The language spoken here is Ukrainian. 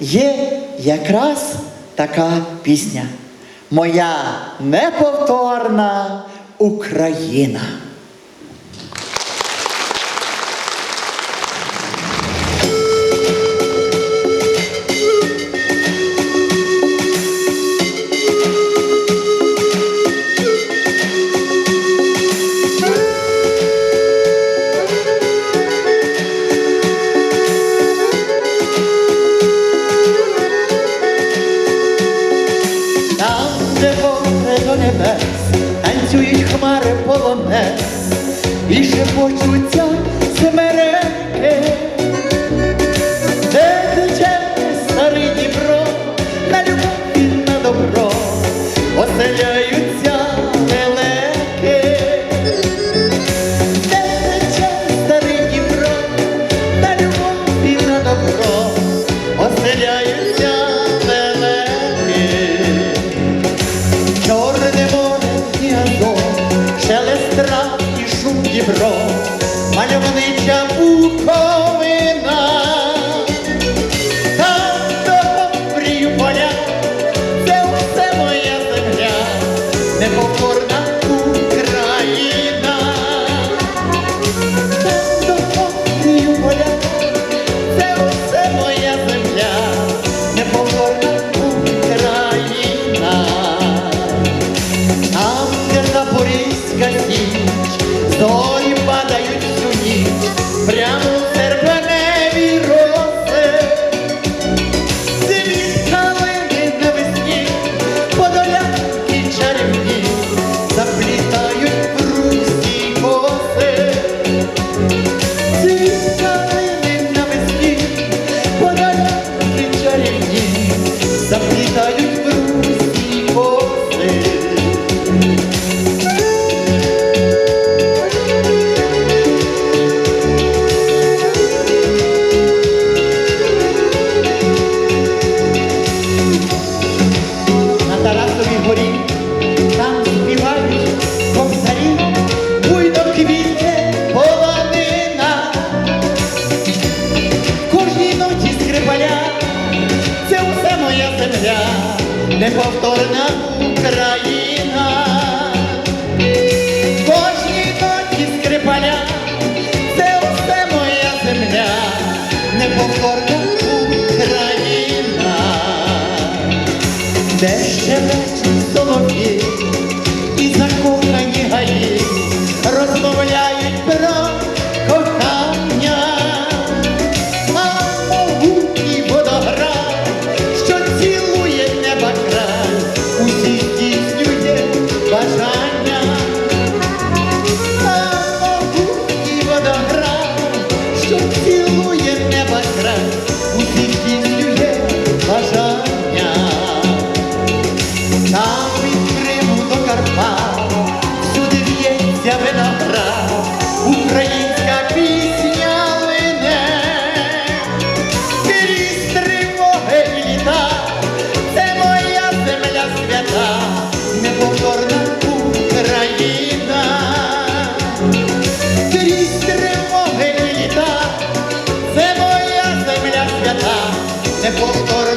Є якраз така пісня. Моя неповторна Україна. небес, танцюють хмари полонез. І шепочуться непокорна Україна, це поля, це усе моя земля, непокорна Україна, там, де запорізька січ, зорі падають всю ніч, прямо. неповторна Україна, кожній ноті скрипаля, це усе моя земля, неповторна Україна, де живуть солов'ї і закохані гаї розмовляють про. de por